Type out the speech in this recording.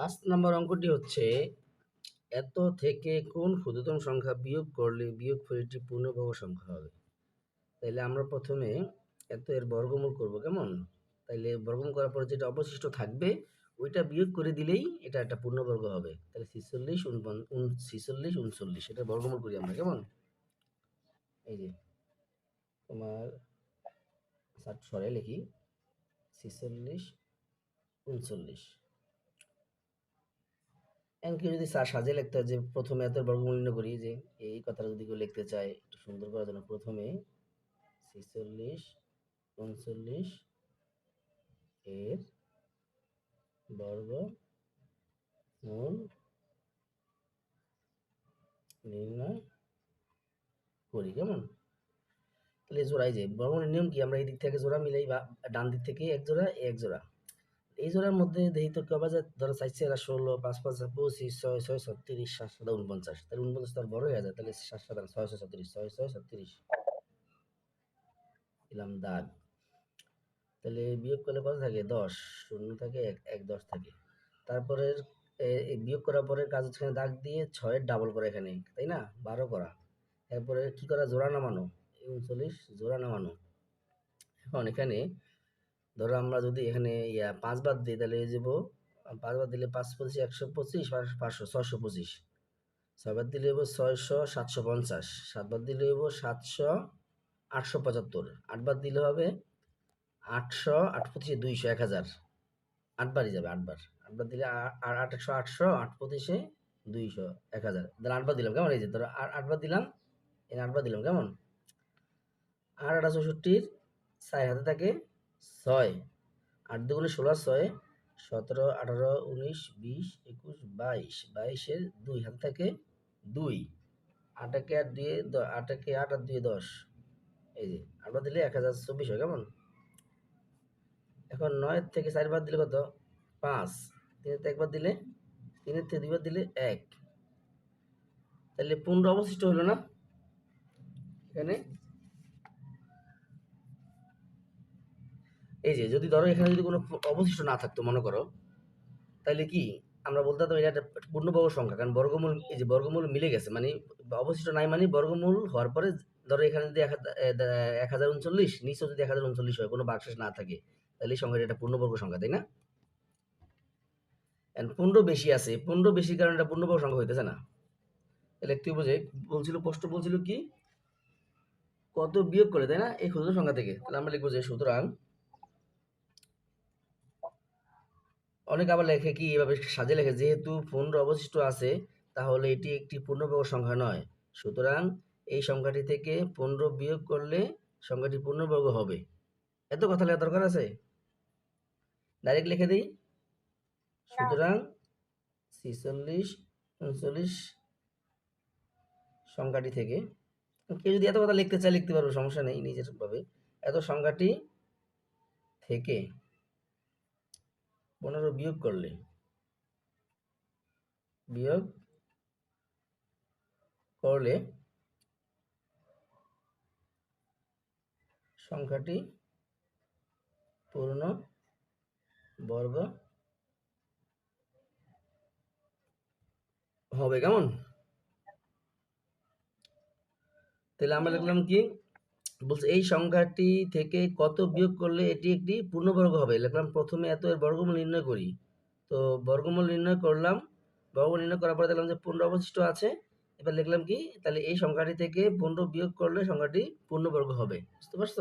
পাঁচ নম্বর অঙ্কটি হচ্ছে, এত থেকে কোন ক্ষুদ্রতম সংখ্যা বিয়োগ করলে বিয়োগ ফলটি পূর্ণবর্গ সংখ্যা হবে? তাইলে আমরা প্রথমে এত এর বর্গমূল করব কেমন? তাইলে বর্গমূল করার পর যেটা অবশিষ্ট থাকবে, ওইটা বিয়োগ করে দিলেই এটা একটা পূর্ণবর্গ হবে। তাহলে ছিচল্লিশ উন, ছিচল্লিশ উনচল্লিশ, এটা বর্গমূল করি আমরা, কেমন? এই যে, তোমার সরে লিখি, ছিচল্লিশ উনচল্লিশ। এমনকি যদি সা- সাজিয়ে লিখতে হয় যে, প্রথমে এত বর্গমূল নির্ণয় করি যে, এই কথাটা যদি কেউ লিখতে চায়, একটু সুন্দর করার জন্য প্রথমে ছিচল্লিশ, উনচল্লিশ এর বর্গ মূল নির্ণয় করি। কেমন? তাহলে জোড়াই যে বর্গমূলের নিয়ম কি? আমরা এই দিক থেকে জোড়া মিলাই বা ডান দিক থেকে এক জোড়া এক জোড়া। এই জোড়ার মধ্যে দেখি তো যায় ধরো চাইছে এরা ষোলো, পাঁচ পাঁচ, পঁচিশ, ছয় ছয়, ছত্রিশ সাত সাত উনপঞ্চাশ। তাহলে উনপঞ্চাশ তো আর বড় হয়ে যায়, তাহলে সাত সাত ছয় ছয়, ছত্রিশ, ছয় ছয়, ছত্রিশ। দিলাম দাগ। তাহলে বিয়োগ করলে কত থাকে? দশ। শূন্য থাকে এক এক, দশ থাকে। তারপরে বিয়োগ করার পরে কাজ হচ্ছে দাগ দিয়ে ছয়ের ডাবল করা এখানে, তাই না? বারো করা। এরপরে কি করা? জোড়া নামানো। উনচল্লিশ, জোড়া নামানো। এখন এখানে ধরো আমরা যদি এখানে, ইয়া, পাঁচ বাদ দিই, তাহলে যাব পাঁচ বাদ দিলে পাঁচ পঁচিশ, একশো পঁচিশ, পাঁচ- পাঁচশো, ছয়শো পঁচিশ। ছয় বাদ দিলে হব ছয়শো সাতশো পঞ্চাশ। সাত বাদ দিলে হব সাতশো আটশো পঁচাত্তর। আট বাদ দিলে হবে আটশো আট পঁচিশে দুইশো, এক হাজার। আটবারই যাবে আটবার আটবার দিলে আর আট একশো আটশো, আট পঁচিশে দুইশো, এক হাজার। তাহলে আটবার দিলাম, কেমন? এই যে ধরো আটবার দিলাম, এই আটবার দিলাম, কেমন? আট আটা চৌষট্টির চার হাতে থাকে ছয়। আট দুগুণে ষোলো ছয়, সতেরো, আঠারো, উনিশ, বিশ, একুশ, বাইশ। বাইশের দুই হাত থাকে দুই। আটাকে আট দিয়ে আটাকে আট আর দুই দশ। এই যে আটবার দিলে এক হাজার চব্বিশ হয় কেমন? এখন নয়ের থেকে চারবার দিলে কত? পাঁচ। থেকে একবার দিলে, তিনের থেকে দুইবার দিলে এক। তাহলে পনেরো অবশিষ্ট হলো না? এখানে এই যে, যদি ধরো এখানে যদি কোনো অবশিষ্ট না থাকতো, মনে করো তাহলে কি, আমরা বলতে পারতাম এটা একটা পূর্ণবর্গ সংখ্যা, কারণ বর্গমূল, এই যে বর্গমূল মিলে গেছে মানে অবশিষ্ট নাই মানে বর্গমূল হওয়ার পরে ধরো এখানে যদি এক হাজার- উনচল্লিশ নিচেও যদি এক হাজার উনচল্লিশ হয়, কোনো বাক্সেস না থাকে তাহলে এই সংখ্যাটা একটা পূর্ণবর্গ সংখ্যা, তাই না? পনেরো বেশি আছে পনেরো বেশি কারণে এটা পূর্ণবর্গ সংখ্যা হইতেছে না। তাহলে একটু বোঝে, বলছিল প্রশ্ন বলছিল কি, কত বিয়োগ করে, তাই না? এই ক্ষুদ্র সংখ্যা থেকে। তাহলে আমরা লিখব যে সুতরাং অনেক আবার লেখে কি এভাবে সাজে লেখে যেহেতু পনেরো অবশিষ্ট আছে তাহলে এটি একটি পূর্ণবর্গ সংখ্যা নয়। সুতরাং এই সংখ্যাটি থেকে পনেরো বিয়োগ করলে সংখ্যাটি পূর্ণবর্গ হবে। এত কথা লেখা দরকার আছে? ডাইরেক্ট লিখে দিই। সুতরাং ছিচল্লিশ উনচল্লিশ সংখ্যাটি থেকে কেউ যদি এত কথা লিখতে চায় লিখতে পারবে সমস্যা নেই নিজের ভাবে। এত সংখ্যাটি থেকে পনেরো বিয়োগ করলে। বিয়োগ করলে সংখ্যাটি পূর্ণ বর্গ হবে কেমন? তাহলে আমরা লিখলাম কি? বলছে, এই সংখ্যাটি থেকে কত বিয়োগ করলে এটি একটি পূর্ণবর্গ হবে? লিখলাম, প্রথমে এত এর বর্গমূল নির্ণয় করি। তো বর্গমূল নির্ণয় করলাম, বর্গমূল নির্ণয় করার পরে দেখলাম যে পনেরো অবশিষ্ট আছে। এবার লিখলাম কি, তাহলে এই সংখ্যাটি থেকে পনেরো বিয়োগ করলে সংখ্যাটি পূর্ণবর্গ হবে। বুঝতে পারছ?